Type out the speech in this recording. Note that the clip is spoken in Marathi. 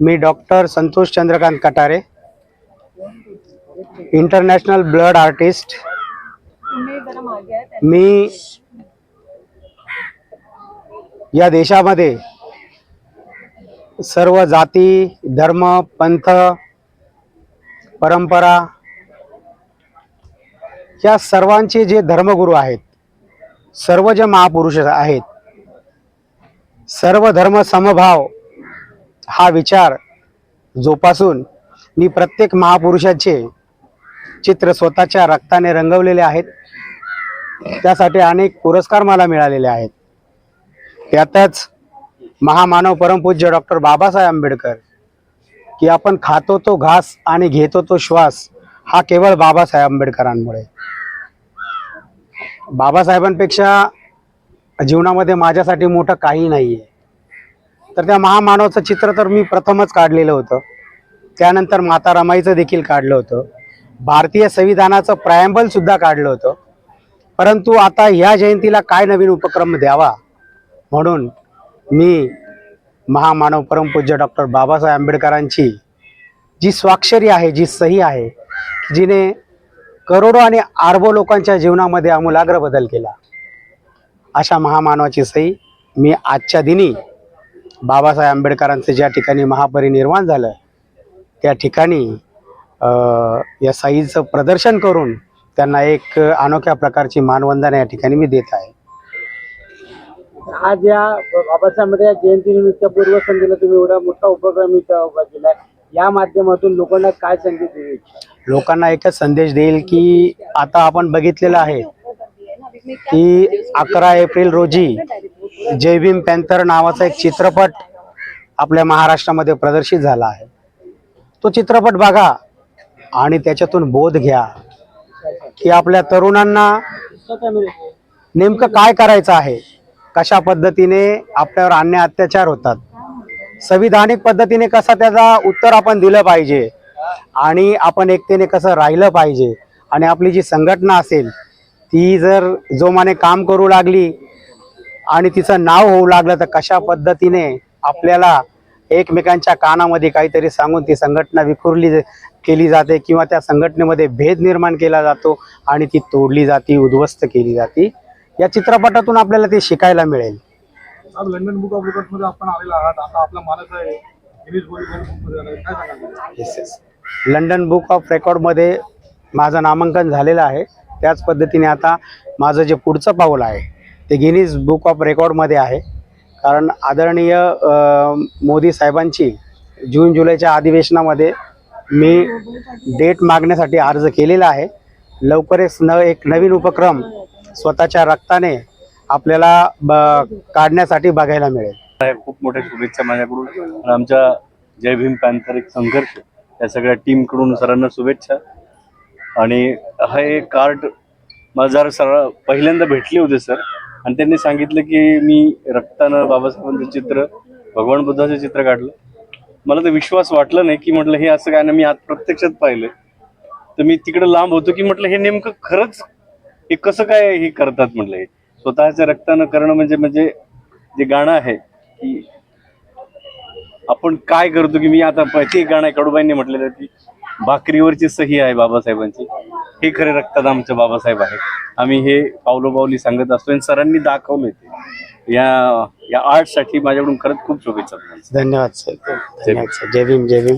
मी doctor Santosh Chandrakant Katare international blood artist. मी या देशामध्ये सर्व जाती धर्म पंथ परंपरा या सर्वांचे जे धर्मगुरू आहेत सर्व जे महापुरुष आहेत सर्व धर्म समभाव हा विचार जोपासून मी प्रत्येक महापुरुषाचे चित्र स्वतःच्या रक्ताने रंगवलेले आहेत. त्यासाठी अनेक पुरस्कार मला मिळालेले आहेत. त्यातच महामानव परमपूज्य डॉक्टर बाबासाहेब आंबेडकर की आपण खातो तो घास आणि घेतो तो श्वास हा केवळ बाबासाहेब आंबेडकरांमुळे. बाबासाहेबांपेक्षा जीवनामध्ये माझ्यासाठी मोठं काही नाही आहे तर त्या महामानवाचं चित्र तर मी प्रथमच काढलेलं होतं. त्यानंतर माता रमाईचं देखील काढलं होतं. भारतीय संविधानाचं प्रायम्बलसुद्धा काढलं होतं. परंतु आता ह्या जयंतीला काय नवीन उपक्रम द्यावा? म्हणून मी महामानव परमपूज्य डॉक्टर बाबासाहेब आंबेडकरांची जी स्वाक्षरी आहे जी सही आहे जिने करोडो आणि आरबो लोकांच्या जीवनामध्ये आमूलाग्र बदल केला. अशा महामानवाची सही मी आजच्या दिनी बाबासाहेब आंबेडकरांचं ज्या ठिकाणी महापरिनिर्वाण झालं त्या ठिकाणी या सहीचं प्रदर्शन करून त्यांना एक अनोख्या प्रकारची मानवंदना या ठिकाणी मी देत आहे आज या बाबासाहेब या जयंतीनिमित्त पूर्वसंध्येला तुम्ही एवढा मोठा उपक्रम इथं उभा केलाय या माध्यमातून लोकांना काय संदेश इच्छिता? लोकांना एकच संदेश देईल की आता आपण बघितलेलं आहे की अकरा एप्रिल रोजी जय भीम पॅन्थर नावाचा एक चित्रपट आपल्या महाराष्ट्रामध्ये प्रदर्शित झाला आहे. तो चित्रपट बघा आणि त्याच्यातून बोध घ्या की आपल्या तरुणांना नेमकं काय करायचं आहे? कशा पद्धतीने आपल्यावर अन्य अत्याचार होतात? संविधानिक पद्धतीने कसा त्याचा उत्तर आपण दिलं पाहिजे? आणि आपण एकतेने कसं राहिलं पाहिजे? आणि आपली जी संघटना असेल ती जर जोमाने काम करू लागली आणि तिचं नाव होऊ लागलं तर कशा पद्धतीने आपल्याला एकमेकांच्या कानामध्ये काहीतरी सांगून ती संघटना विखुरली केली जाते किंवा त्या संघटनेमध्ये भेद निर्माण केला जातो आणि ती तोडली जाते उद्ध्वस्त केली जाते. या चित्रपटातून आपल्याला ते शिकायला मिळेल. लंडन बुक ऑफ रेकॉर्डमध्ये आपण आलेला आहात. आता आपला मानस आहे गिनीज बुकमध्ये आलाय. काय सांगाल? Yes yes London book of रेकॉर्डमध्ये माझं नामांकन झालेलं आहे. त्याच पद्धतीने आता माझं जे पुढचं पाऊल आहे ते गिनीज बुक ऑफ रेकॉर्डमध्ये आहे. कारण आदरणीय मोदी साहेबांची जून जुलैच्या अधिवेशनामध्ये मी डेट मागण्यासाठी अर्ज केलेला आहे. लवकरच न एक नवीन उपक्रम स्वतःच्या रक्ताने आपल्याला ब काढण्यासाठी बघायला मिळेल. खूप मोठ्या शुभेच्छा माझ्याकडून. आमच्या जय भीम पॅन्थरिक संघर्ष या सगळ्या टीमकडून सरांना शुभेच्छा. आणि हे कार्ड मला जर सर पहिल्यांदा भेटले होते सर. आणि त्यांनी सांगितलं की मी रक्तानं बाबासाहेबांचं चित्र भगवान बुद्धाचं चित्र काढलं. मला तर विश्वास वाटला नाही की म्हटलं हे असं काय ना मी आज प्रत्यक्षात पाहिलं तर मी तिकडे लांब होतो की म्हटलं हे नेमकं खरंच हे कसं काय हे करतात म्हटलं हे? स्वतःच्या रक्तानं करणं म्हणजे म्हणजे जे गाणं आहे की आपण काय करतो की मी आता ते गाणं कडूबाईंनी म्हटलेलं की भाकरीवरची सही आहे बाबासाहेबांची. हे खरे रक्तात आमचे बाबासाहेब आहेत. आम्ही हे पावलोपावली सांगत असतो आणि सरांनी दाखवलं ते. या या आर्टसाठी माझ्याकडून खरंच खूप शुभेच्छा धन्यवाद सर. धन्यवाद सर. जय भीम जय भीम.